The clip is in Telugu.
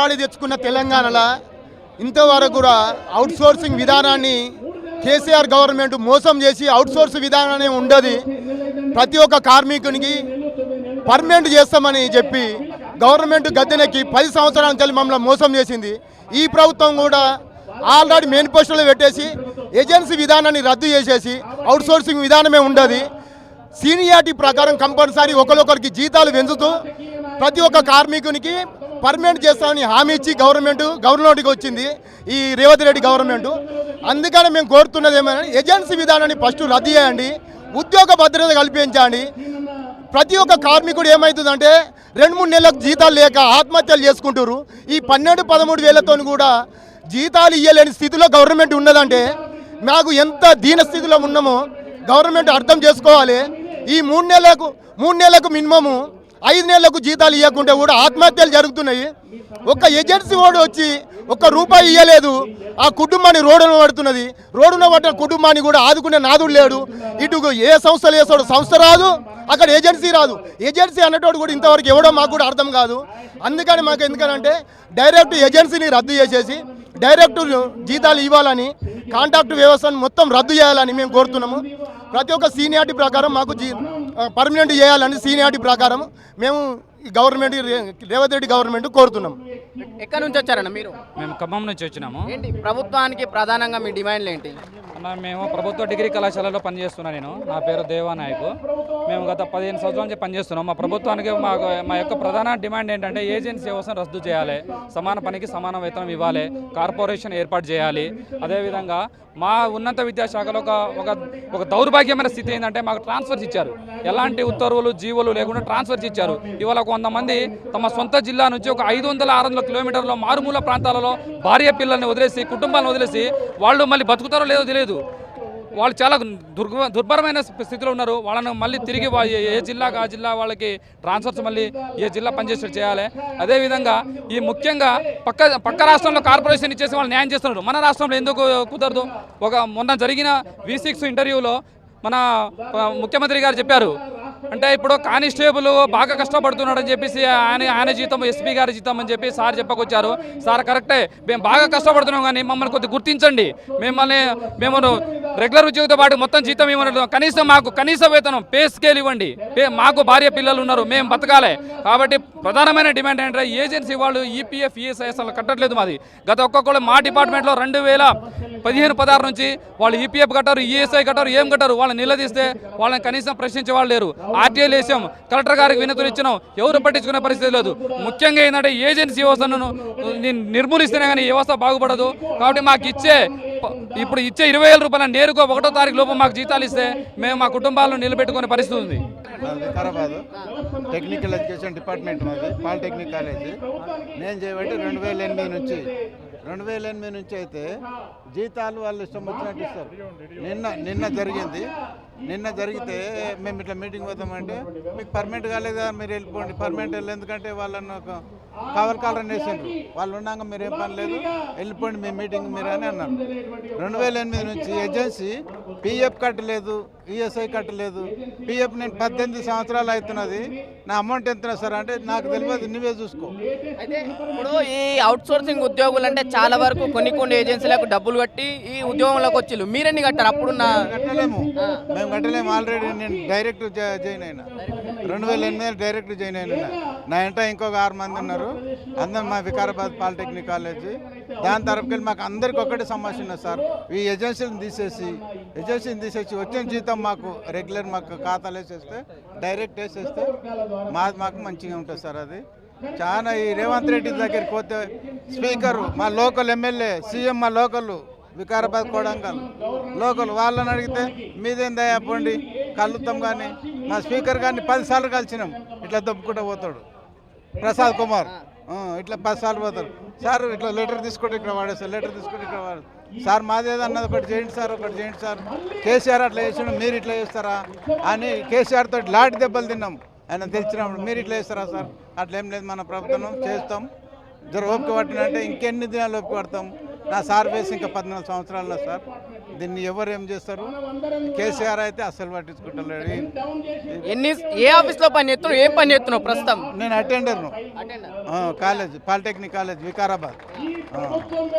కొట్లాడి తెచ్చుకున్న తెలంగాణలో ఇంతవరకు కూడా అవుట్సోర్సింగ్ విధానాన్ని కేసీఆర్ గవర్నమెంట్ మోసం చేసి అవుట్సోర్స్ విధానమే విధానాన్ని ఉండదు. ప్రతి ఒక్క కార్మికునికి పర్మనెంట్ చేస్తామని చెప్పి గవర్నమెంట్ గద్దెనెక్కి పది సంవత్సరాల నుంచి మమ్మల్ని మోసం చేసింది. ఈ ప్రభుత్వం కూడా ఆల్రెడీ మేనిఫెస్టోలో పెట్టేసి ఏజెన్సీ విధానాన్ని రద్దు చేసేసి అవుట్సోర్సింగ్ విధానమే ఉండదు. సీనియారిటీ ప్రకారం కంపల్సరీ ఒకరికొకరికి జీతాలు పెంచుతూ ప్రతి ఒక్క కార్మికునికి పర్మనెంట్ చేస్తామని హామీ ఇచ్చి గవర్నమెంట్ గవర్నమెంట్కి వచ్చింది. ఈ రేవంత్ రెడ్డి గవర్నమెంట్. అందుకని మేము కోరుతున్నది ఏమైనా ఏజెన్సీ విధానాన్ని ఫస్ట్ రద్దు చేయండి. ఉద్యోగ భద్రత కల్పించండి. ప్రతి ఒక్క కార్మికుడు ఏమవుతుందంటే రెండు మూడు నెలలకు జీతాలు లేక ఆత్మహత్యలు చేసుకుంటారు ఈ పన్నెండు పదమూడు వేలతో కూడా జీతాలు ఇవ్వలేని స్థితిలో గవర్నమెంట్ ఉన్నదంటే మాకు ఎంత దీన స్థితిలో ఉన్నామో గవర్నమెంట్ అర్థం చేసుకోవాలి. ఈ మూడు నెలలకు మూడు నెలలకు మినిమము ఐదు నెలలకు జీతాలు ఇవ్వకుంటే కూడా ఆత్మహత్యలు జరుగుతున్నాయి. ఒక ఏజెన్సీ వాడు వచ్చి ఒక్క రూపాయి ఇవ్వలేదు ఆ కుటుంబాన్ని రోడ్డున పడుతున్నది. రోడ్డున పట్టిన కుటుంబాన్ని కూడా ఆదుకునే నాదుడు లేడు. ఇటు ఏ సంస్థలు వేసాడు సంస్థ రాదు అక్కడ ఏజెన్సీ రాదు. ఏజెన్సీ అన్నటోడు కూడా ఇంతవరకు ఎవడో మాకు కూడా అర్థం కాదు. అందుకని మాకు ఎందుకనంటే డైరెక్ట్ ఏజెన్సీని రద్దు చేసేసి డైరెక్ట్ జీతాలు ఇవ్వాలని కాంట్రాక్ట్ వ్యవస్థను మొత్తం రద్దు చేయాలని మేము కోరుతున్నాము. ప్రతి ఒక్క సీనియారిటీ ప్రకారం మాకు జీ పర్మనెంట్ చేయాలని సీనియారిటీ ప్రకారం మేము ఈ గవర్నమెంట్ రేవంత్ రెడ్డి గవర్నమెంట్ కోరుతున్నాం. ఎక్కడి నుంచి వచ్చారన్న మీరు? మేము ఖమ్మం నుంచి వచ్చినాము. ఏంటి? ప్రభుత్వానికి ప్రధానంగా మీ డిమాండ్లు ఏంటి? అన్న మేము ప్రభుత్వ డిగ్రీ కళాశాలలో పనిచేస్తున్నా నేను. నా పేరు దేవానాయకు. మేము గత పదిహేను సంవత్సరాల నుంచి పనిచేస్తున్నాం. మా ప్రభుత్వానికి మా మా యొక్క ప్రధాన డిమాండ్ ఏంటంటే ఏజెన్సీ వ్యవస్థను రద్దు చేయాలి. సమాన పనికి సమాన వేతనం ఇవ్వాలి. కార్పొరేషన్ ఏర్పాటు చేయాలి. అదేవిధంగా మా ఉన్నత విద్యాశాఖలో ఒక ఒక ఒక దౌర్భాగ్యమైన స్థితి ఏంటంటే మాకు ట్రాన్స్ఫర్స్ ఇచ్చారు. ఎలాంటి ఉత్తర్వులు జీవోలు లేకుండా ట్రాన్స్ఫర్స్ ఇచ్చారు. ఇవాళ కొంతమంది తమ సొంత జిల్లా నుంచి ఒక ఐదు వందల ఆరు వందల కిలోమీటర్ల మారుమూల ప్రాంతాలలో భార్య పిల్లల్ని వదిలేసి కుటుంబాలను వదిలేసి వాళ్ళు మళ్ళీ బతుకుతారో లేదో తెలియదు. వాళ్ళు చాలా దుర్గ దుర్భరమైన స్థితిలో ఉన్నారు. వాళ్ళను మళ్ళీ తిరిగి ఏ- జిల్లాకు ఆ జిల్లా వాళ్ళకి ట్రాన్స్ఫర్స్ మళ్ళీ ఏ జిల్లా పనిచేసేట్టు చేయాలి. అదేవిధంగా ఈ ముఖ్యంగా పక్క పక్క రాష్ట్రంలో కార్పొరేషన్ ఇచ్చేసి వాళ్ళు న్యాయం చేస్తున్నారు. మన రాష్ట్రంలో ఎందుకు కుదరదు? ఒక మొన్న జరిగిన వి సిక్స్ ఇంటర్వ్యూలో మన ముఖ్యమంత్రి గారు చెప్పారు. అంటే ఇప్పుడు కానిస్టేబుల్ బాగా కష్టపడుతున్నాడు అని చెప్పేసి ఆయన ఆయన జీతం ఎస్పీ గారి జీతం అని చెప్పి సార్ చెప్పకొచ్చారు. సార్ కరెక్టే. మేము బాగా కష్టపడుతున్నాం కానీ మమ్మల్ని కొద్దిగా గుర్తించండి. మిమ్మల్ని మేము రెగ్యులర్ ఉద్యోగితో పాటు మొత్తం జీతం ఇవ్వడం కనీసం మాకు కనీస వేతనం పే స్కేల్ ఇవ్వండి. మాకు భార్య పిల్లలు ఉన్నారు మేము బతకాలే. కాబట్టి ప్రధానమైన డిమాండ్ ఏంటంటే ఏజెన్సీ వాళ్ళు ఈపీఎఫ్ ఈఎస్ఐ అసలు కట్టట్లేదు మాది. గత ఒక్కొక్కళ్ళు మా డిపార్ట్మెంట్లో రెండు వేల పదిహేను పదహారు నుంచి వాళ్ళు ఈపీఎఫ్ కట్టారు ఈఎస్ఐ కట్టారు ఏం కట్టారు? వాళ్ళని నిలదీస్తే వాళ్ళని కనీసం ప్రశ్నించే వాళ్ళు లేరు. ఆర్టీఐలు వేసాం. కలెక్టర్ గారికి వినతులు ఇచ్చినాం. ఎవరు పట్టించుకునే పరిస్థితి లేదు. ముఖ్యంగా ఏంటంటే ఏజెన్సీ వ్యవస్థను నిర్మూలిస్తేనే కానీ ఈ వ్యవస్థ బాగుపడదు. కాబట్టి మాకు ఇచ్చే ఇప్పుడు ఇచ్చే ఇరవై వేల రూపాయల నేరుగా ఒకటో తారీఖు లోపు మాకు జీతాలు ఇస్తే మేము మా కుటుంబాలను నిలబెట్టుకునే పరిస్థితి ఉంది. వికారాబాద్. టెక్నికల్ ఎడ్యుకేషన్ డిపార్ట్మెంట్ మాది పాలిటెక్నిక్ కాలేజీ నేను చేయబట్టి రెండు వేల ఎనిమిది నుంచి రెండు వేల ఎనిమిది నుంచి అయితే జీతాలు వాళ్ళు ఇష్టం వచ్చినట్టు ఇస్తారు. నిన్న నిన్న జరిగింది. నిన్న జరిగితే మేము ఇట్లా మీటింగ్ పోతామంటే మీకు పర్మనెంట్ కాలేదా మీరు వెళ్ళిపోండి. పర్మనెంట్ వెళ్ళి ఎందుకంటే వాళ్ళను ఒక కావల్ కాలరని వేసిండ్రు. వాళ్ళు ఉన్నాక మీరు ఏం పని లేదు. వెళ్ళిపోండి మీ మీటింగ్ మీరు అని అన్నారు. రెండు వేల ఎనిమిది నుంచి ఏజెన్సీ పిఎఫ్ కట్టలేదు ఈఎస్ఐ కట్టలేదు. పిఎఫ్ నేను పద్దెనిమిది సంవత్సరాలు అవుతున్నది. నా అమౌంట్ ఎంత సార్ అంటే నాకు తెలియదు నువ్వే చూసుకో. అయితే ఇప్పుడు ఈ అవుట్ సోర్సింగ్ ఉద్యోగులు అంటే చాలా వరకు కొన్ని కొన్ని ఏజెన్సీలకు డబ్బులు కట్టి ఈ ఉద్యోగంలోకి వచ్చిళ్ళు. మీరెన్ని కట్టారు అప్పుడున్న? కట్టలేము. మేము కట్టలేము. ఆల్రెడీ నేను డైరెక్ట్ జాయిన్ అయినా. రెండు వేల ఎనిమిది డైరెక్ట్ జాయిన్ అయినా. నా ఇంట ఇంకొక ఆరు మంది ఉన్నారు. అందరం మా వికారాబాద్ పాలిటెక్నిక్ కాలేజీ. దాని తరపుకెళ్ళి మాకు అందరికి ఒకటే సమస్య ఉన్నది సార్. ఈ ఏజెన్సీని తీసేసి ఏజెన్సీని తీసేసి వచ్చిన జీతం మాకు రెగ్యులర్ మాకు ఖాతాలు వేసేస్తే డైరెక్ట్ వేసేస్తే మాది మాకు మంచిగా ఉంటుంది సార్ అది. చాలా ఈ రేవంత్ రెడ్డి దగ్గరికి పోతే స్పీకర్ మా లోకల్ ఎమ్మెల్యే సీఎం మా లోకల్ వికారాబాద్ కొడంగల్ లోకల్ వాళ్ళని అడిగితే మీదేం దయాపండి కలుతాం కానీ మా స్పీకర్ గారిని పదిసార్లు కలిసినాం ఇట్లా దొప్పుకుంటూ పోతాడు. ప్రసాద్ కుమార్. ఇట్లా ఇట్లా పదిసార్లు పోతారు. సార్ ఇట్లా లెటర్ తీసుకుంటే ఇక్కడ వాడేస్తారు లెటర్ తీసుకుంటే ఇక్కడ వాడు. సార్ మాదేదన్నది ఒకటి చేయండి సార్ ఒకటి చేయండి సార్. కేసీఆర్ అట్లా చేసిండు మీరు ఇట్లా చేస్తారా అని కేసీఆర్ తోటి లాటి దెబ్బలు తిన్నాం. ఆయన తెలిసినప్పుడు మీరు ఇట్లా చేస్తారా సార్? అట్లా ఏం లేదు మన ప్రభుత్వం చేస్తాం. జర ఓపిక పట్టినంటే ఇంకెన్ని దినాలు ఓపిక పడతాం? నా సార్ వేసి ఇంకా పద్నాలుగు సంవత్సరాలు సార్. దీన్ని ఎవరు ఏం చేస్తారు? కేసీఆర్ అయితే అస్సలు పట్టించుకుంటలేడు ఎన్ని ఏ ఆఫీస్లో పని చేస్తున్నావు? ఏం పని చేస్తున్నావు ప్రస్తుతం? నేను అటెండర్ను. Attender college polytechnic college Vikarabad.